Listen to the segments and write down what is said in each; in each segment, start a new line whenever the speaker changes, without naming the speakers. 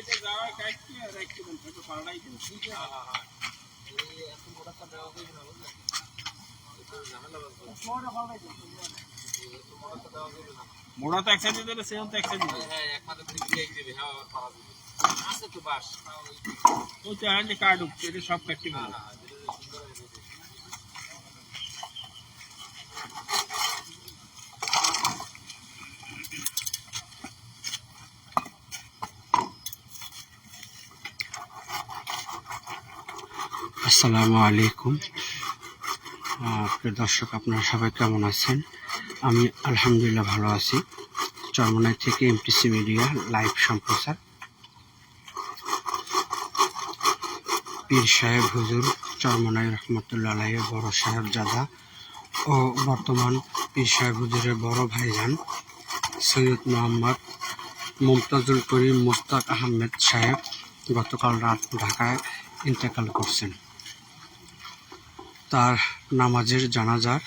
কেটে যাওয়া কাটতে আর একটু একটু পাল্টাই দেন মোড়া তো এক সাইডে দেবে সেও তো এক সাইডে দেবে। ওই তো আনলে কার্ড উঠছে সব গেল।
আসসালামু আলাইকুম। প্রিয় দর্শক, আপনারা সবাই কেমন আছেন? আমি আলহামদুলিল্লাহ ভালো আছি। চরমনাই থেকে এমটিসি মিডিয়া লাইভ সম্প্রচার। পীর সাহেব হুজুর, চরমনাই রহমতুল্লাহ আলাইয়ের বড় সাহেবজাদা ও বর্তমান পীর সাহেব হুজুরের বড় ভাইজান সৈয়দ মোহাম্মদ মুমতাজুল করিম মোস্তাক আহমেদ সাহেব গতকাল রাত ঢাকায় ইন্তেকাল করছেন। তার নামাজের জানাজার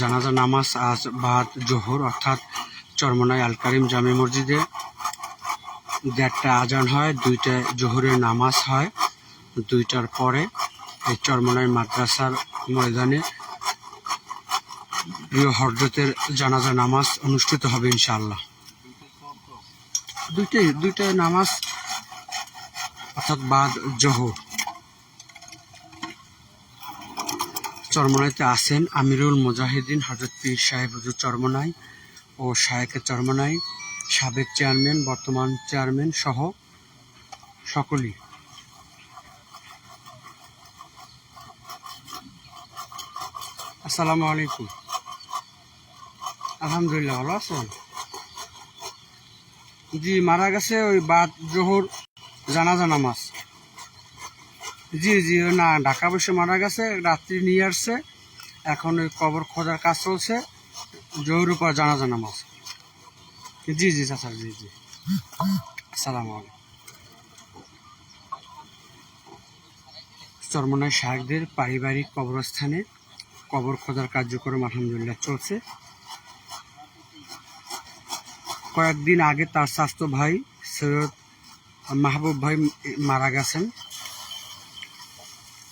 জানাজা নামাজ, আজ, বাদ, জোহর অর্থাৎ চরমনাই আল কারিম জামে মসজিদে দেড়টা আজান হয় দুইটায় জোহরের নামাজ হয়, দুইটার পরে এই চরমনাই মাদ্রাসার ময়দানে প্রিয় হরজতের জানাজা নামাজ অনুষ্ঠিত হবে ইনশাআল্লাহ। দুইটাই দুইটায় নামাজ অর্থাৎ বাদ, জোহর। চরমনাইতে আছেন আমিরুল মুজাহিদিন হজরত পীর সাহেব হুজুর চরমনাই ও শায়েকে চরমনাই, সাবেক চেয়ারম্যান, বর্তমান চেয়ারম্যান সহ সকলেই। আসসালামু আলাইকুম। আলহামদুলিল্লাহ, ভালো আছেন? জি, মারা গেছে ওই বাদ জোহর জানাজা নামাজ। জি জি, না, ঢাকা বসে মারা গেছে, রাত্রি নিয়ে আসছে। এখন ওই কবর খোঁজার কাজ চলছে। জোহর উপর জানাজা নামাজ। জি জি, চাচা, জি জি। আসসালামু আলাইকুম। চরমনায় শাহদের পারিবারিক কবরস্থানে কবর খোঁজার কার্যক্রম আলহামদুলিল্লাহ চলছে। কয়েকদিন আগে তার স্বাস্থ্য ভাই সৈয়দ মাহবুব ভাই মারা গেছেন।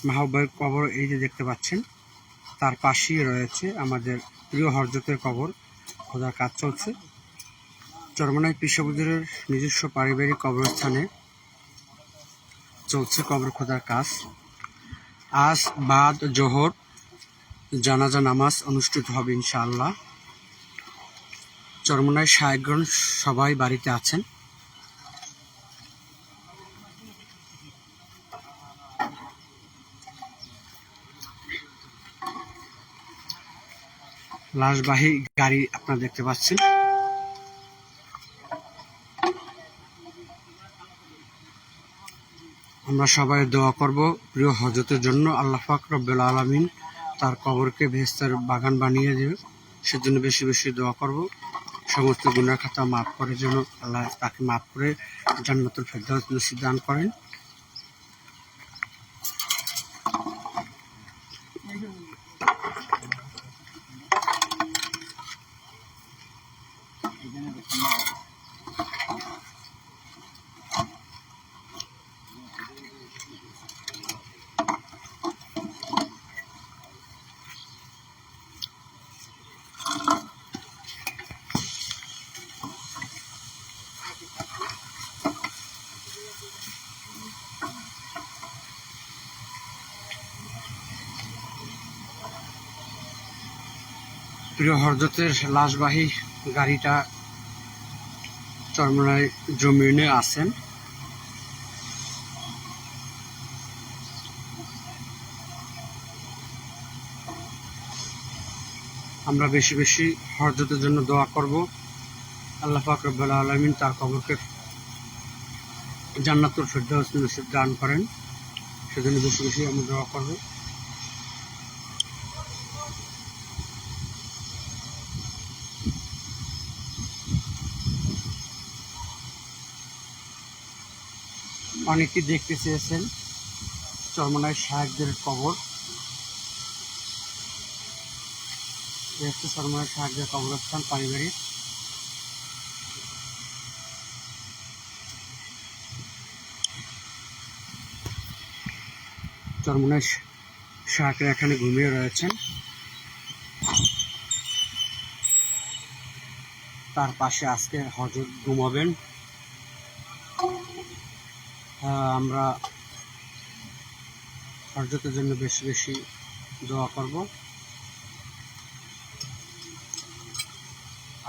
মাহবুব ভাইয়ের কবর এই যে দেখতে পাচ্ছেন, তার পাশেই রয়েছে আমাদের প্রিয় হরজতের কবর। খোঁজার কাজ চলছে। চরমনাই পিসবুজুরের নিজস্ব পারিবারিক কবরস্থানে চলছে কবর খোঁজার কাজ। আজ বাদ, জোহর, জানাজা, নামাজ অনুষ্ঠিত হবে ইনশাআল্লাহ। চরমনায় সাহেবগণ সবাই বাড়িতে আছেন। লাশবাহী গাড়ি আপনারা দেখতে পাচ্ছেন। আমরা সবাই দোয়া করব প্রিয় হজরতের জন্য। আল্লাহ পাক রব্বুল আলমিন তার কবরকে ভেস্তার বাগান বানিয়ে দেবে। সেজন্য বেশি বেশি দোয়া করব। সমস্ত গুণার খাতা মাফ করে যেন আল্লাহ তাকে মাফ করে জান্নাতুল ফেরদাউস করেন। প্রিয় হরজতের লাশবাহী গাড়িটা চরমনায় জমিনে আছেন। আমরা বেশি বেশি হরজতের জন্য দোয়া করব। আল্লাহ পাক আলমিন তার কবরকে জান্নাতুল ফেরদাউস নসিব দান করেন। সেজন্য বেশি বেশি আমরা দোয়া করব। অনেকে দেখতে চেয়েছেন চরমনায় শাহেকদের কবর। এ হচ্ছে চরমনায় শাহেকদের কবরস্থান পারিবারিক চরমনায় শাহেকরা এখানে ঘুমিয়ে রয়েছেন। তার পাশে আজকে হজরত ঘুমাবেন। আমরা হজরতের জন্য বেশি বেশি দোয়া করব।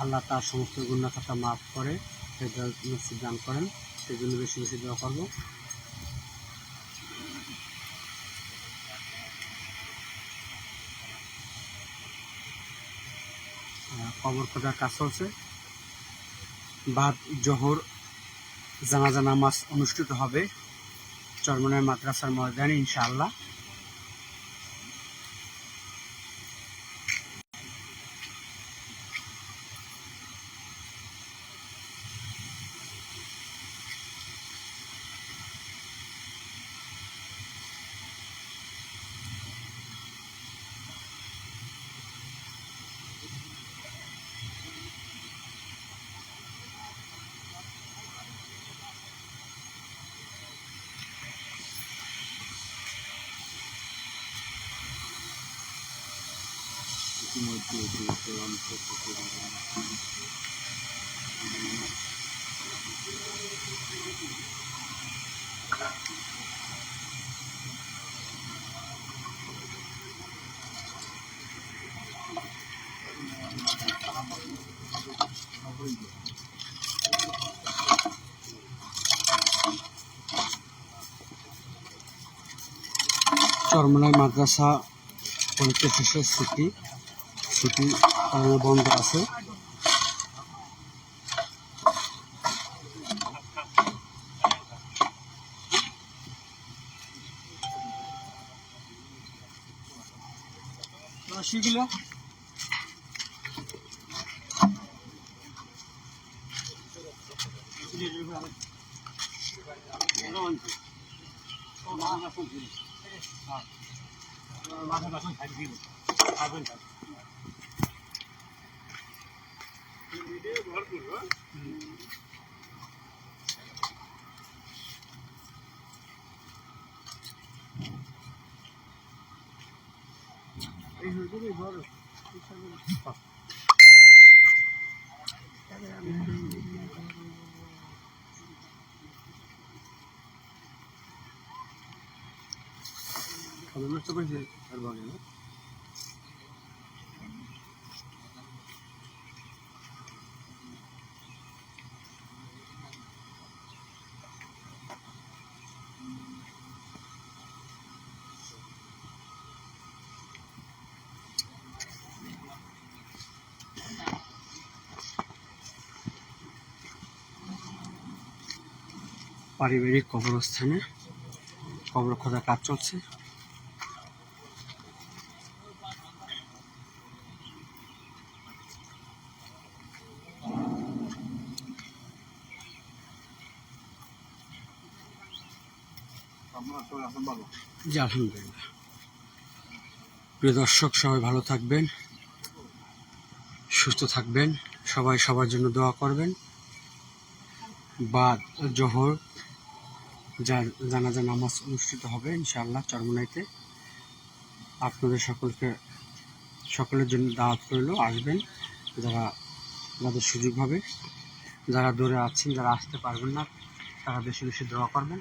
আল্লাহ তার সমস্ত গুণাখাতা মাফ করে নসিব দান করেন, সেই জন্য বেশি বেশি দোয়া করব। কবর খোঁজার কাজ চলছে। বাদ জোহর জানাজা নামাজ অনুষ্ঠিত হবে চরমনের মাদ্রাসার ময়দানে ইনশাআল্লাহ। চরমনাই মাদ্রাসা পরীক্ষা শেষে ছুটি ছুটি কারণে বন্ধ আছে। রসিগুলো নষ্ট Kalınırsa böyle her bağlı. পারিবারিক কবরস্থানে কবর খোঁজার কাজ চলছে। জি, আলহামদুলিল্লাহ। প্রিয় দর্শক, সবাই ভালো থাকবেন, সুস্থ থাকবেন, সবাই সবার জন্য দোয়া করবেন। বাদ, জোহর যা- জানাজা নামাজ অনুষ্ঠিত হবে, ইনশাআল্লাহ চরমনাইতে। আপনাদের সকলকে, সকলের জন্য দাওয়াত রইল, আসবেন। যারা, যাদের সুযোগ হবে, যারা দূরে আছেন, যারা আসতে পারবেন না, তারা বেশি বেশি দোয়া করবেন।